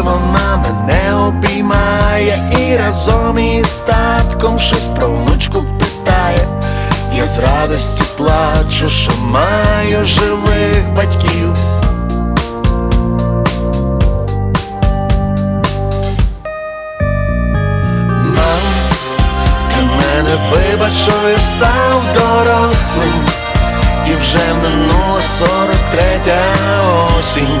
вона мене обіймає і разом із татком щось про внучку питає, я з радості плачу, що маю живих батьків. Мам, ти мене вибач, що я став дорослим, і вже минула сорок третя осінь,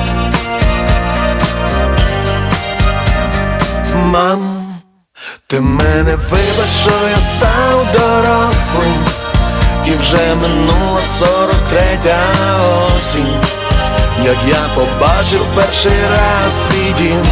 Мам, ти мене вибач, що я став дорослим, і вже минула сорок третя осінь, як я побачив перший раз свій дім.